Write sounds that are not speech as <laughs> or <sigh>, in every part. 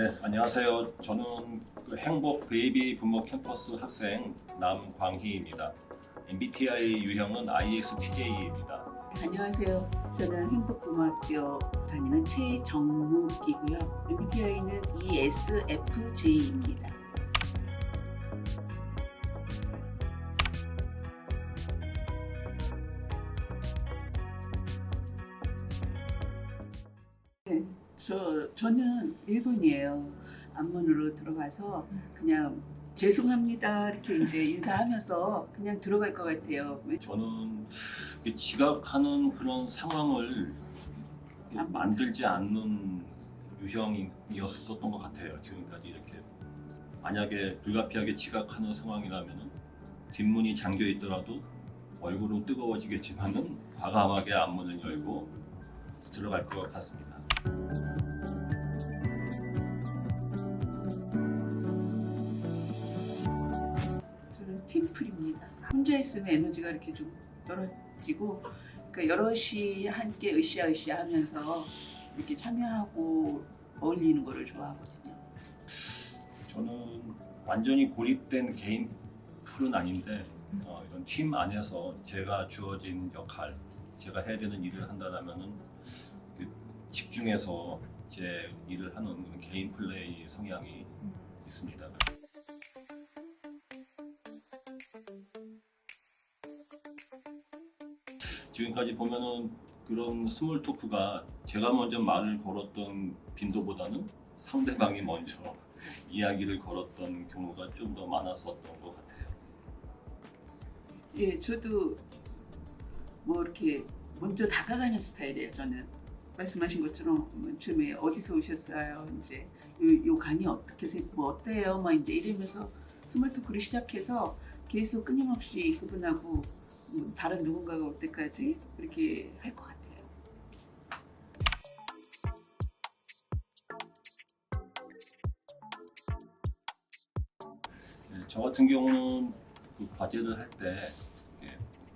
네, 안녕하세요. 저는 그 행복 베이비 부모 캠퍼스 학생 남광희입니다. MBTI 유형은 ISTJ입니다. 안녕하세요. 저는 행복고등학교 다니는 최정묵이고요. MBTI는 ESFJ입니다. 저 저는 일본이에요. 안문으로 들어가서 그냥 죄송합니다 이렇게 이제 인사하면서 그냥 들어갈 것 같아요. 왜 저는 지각하는 그런 상황을 이렇게 만들지 않는 유형이었었던 것 같아요. 지금까지 이렇게 만약에 불가피하게 지각하는 상황이라면 뒷문이 잠겨 있더라도 얼굴은 뜨거워지겠지만은 과감하게 앞문을 열고 들어갈 것 같습니다. 저는 팀플입니다. 혼자 있으면 에너지가 이렇게 좀 떨어지고, 그러니까 여럿이 함께 으쌰으쌰 하면서 이렇게 참여하고 어울리는 거를 좋아하거든요. 저는 완전히 고립된 개인 풀은 아닌데 어, 이런 팀 안에서 제가 주어진 역할, 제가 해야 되는 일을 한다면은 그 집중해서 제 일을 하는 개인 플레이 성향이 있습니다. 지금까지 보면은 그런 스몰 토크가 제가 먼저 말을 걸었던 빈도보다는 상대방이 먼저 <laughs> 이야기를 걸었던 경우가 좀 더 많았었던 것 같아요. 예, 저도 뭐 이렇게 먼저 다가가는 스타일이에요. 저는 말씀하신 것처럼 뭐 처음에 어디서 오셨어요? 이제 요, 요 간이 어떻게 생, 뭐 어때요? 막 이제 이러면서 스몰 토크를 시작해서 계속 끊임없이 그분하고 뭐 다른 누군가가 올 때까지 그렇게 할 것 같아요. 네, 저 같은 경우는 그 과제를 할 때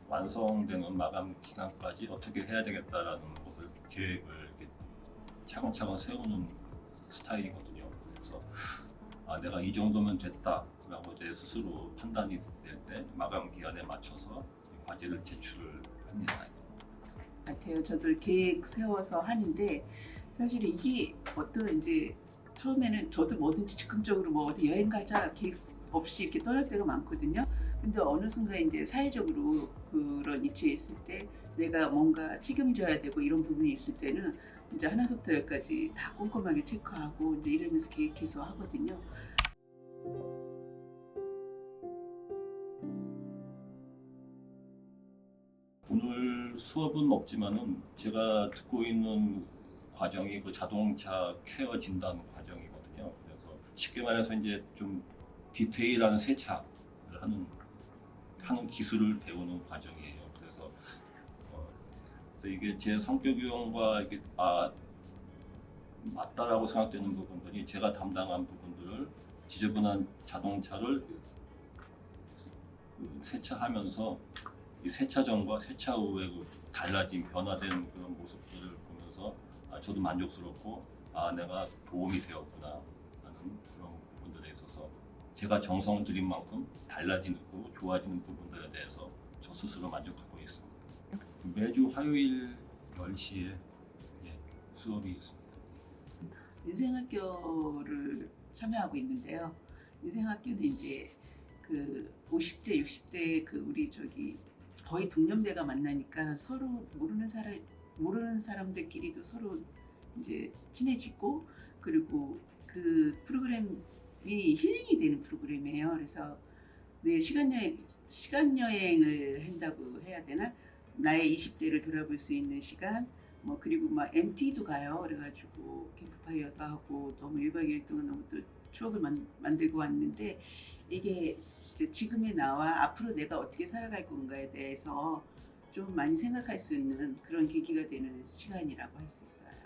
완성되는 마감 기간까지 어떻게 해야 되겠다라는 것을 계획을 이렇게 차근차근 세우는 스타일이거든요. 그래서 아, 내가 이 정도면 됐다라고 내 스스로 판단이 될 때 마감 기간에 맞춰서 이 과제를 제출을 합니다. 같아요. 저도 계획 세워서 하는데 사실 이게 어떤 이제 처음에는 저도 뭐든지 즉흥적으로 뭐 어디 여행 가자 계획 없이 이렇게 떠날 때가 많거든요. 근데 어느 순간 이제 사회적으로 그런 위치에 있을 때 내가 뭔가 책임져야 되고 이런 부분이 있을 때는 이제 하나부터 열까지 다 꼼꼼하게 체크하고 이제 이러면서 계획해서 하거든요. 오늘 수업은 없지만은 제가 듣고 있는 과정이 그 자동차 케어 진단 과정이거든요. 그래서 쉽게 말해서 이제 좀 디테일한 세차를 하는 하는 기술을 배우는 과정이에요. 그래서, 어, 그래서 이게 제 성격 유형과 이게 아 맞다라고 생각되는 부분들이 제가 담당한 부분들을 지저분한 자동차를 그 세차하면서 이 세차 전과 세차 후의 그 달라진 변화된 그런 모습들을 보면서 아, 저도 만족스럽고 아 내가 도움이 되었구나 하는 제가 정성을 들인 만큼 달라지고 좋아지는 부분들에 대해서 저 스스로 만족하고 있습니다. 매주 화요일 10시에 예, 수업이 있습니다. 인생학교를 참여하고 있는데요. 인생학교는 이제 그 50대, 60대 그 우리 저기 거의 동년배가 만나니까 서로 모르는 사람 모르는 사람들끼리도 서로 이제 친해지고 그리고 그 프로그램이 힐링이 되는 프로그램이에요. 그래서 내 시간 여행 시간 여행을 한다고 해야 되나? 나의 20대를 돌아볼 수 있는 시간 뭐 그리고 막 MT도 가요. 그래가지고 캠프파이어도 하고 너무 1박 2일 동안 너무 또 추억을 만, 만들고 왔는데 이게 지금의 나와 앞으로 내가 어떻게 살아갈 건가에 대해서 좀 많이 생각할 수 있는 그런 계기가 되는 시간이라고 할 수 있어요.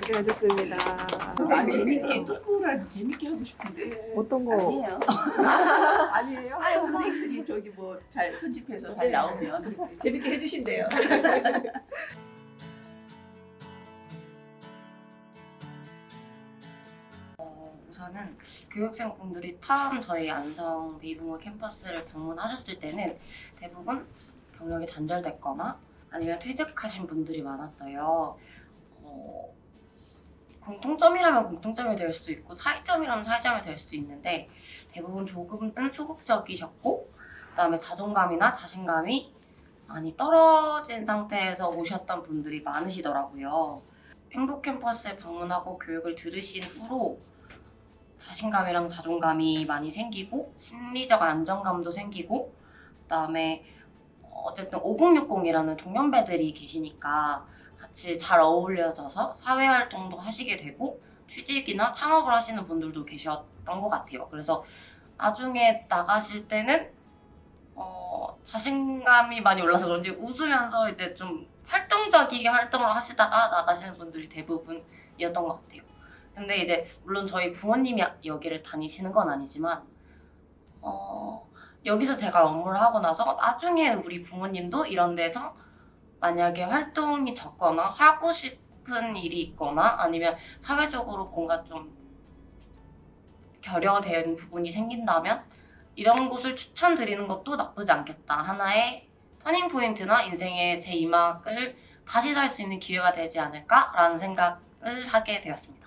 고생하셨습니다. 아, 재밌게 토크라서 재밌게 하고 싶은데 어떤 거? 아니에요. <laughs> 아니에요? 아유 선생님들이 저기 뭐 잘 편집해서 잘 네. 나오면 <laughs> 재밌게 해주신대요. <laughs> 우선은 교육생분들이 처음 저희 안성 베이붕어 캠퍼스를 방문하셨을 때는 대부분 경력이 단절됐거나 아니면 퇴직하신 분들이 많았어요. 어, 공통점이라면 공통점이 될 수도 있고 차이점이라면 차이점이 될 수도 있는데 대부분 조금은 소극적이셨고 그다음에 자존감이나 자신감이 많이 떨어진 상태에서 오셨던 분들이 많으시더라고요. 행복 캠퍼스에 방문하고 교육을 들으신 후로 자신감이랑 자존감이 많이 생기고 심리적 안정감도 생기고 그다음에 어쨌든 5060이라는 동년배들이 계시니까 같이 잘 어울려져서 사회 활동도 하시게 되고 취직이나 창업을 하시는 분들도 계셨던 것 같아요. 그래서 나중에 나가실 때는 어, 자신감이 많이 올라서 그런지 웃으면서 이제 좀 활동적이게 활동을 하시다가 나가시는 분들이 대부분이었던 것 같아요. 근데 이제 물론 저희 부모님이 여기를 다니시는 건 아니지만 어, 여기서 제가 업무를 하고 나서 나중에 우리 부모님도 이런 데서 만약에 활동이 적거나 하고 싶은 일이 있거나 아니면 사회적으로 뭔가 좀 결여된 부분이 생긴다면 이런 곳을 추천드리는 것도 나쁘지 않겠다. 하나의 터닝 포인트나 인생의 제 2막을 다시 살 수 있는 기회가 되지 않을까라는 생각을 하게 되었습니다.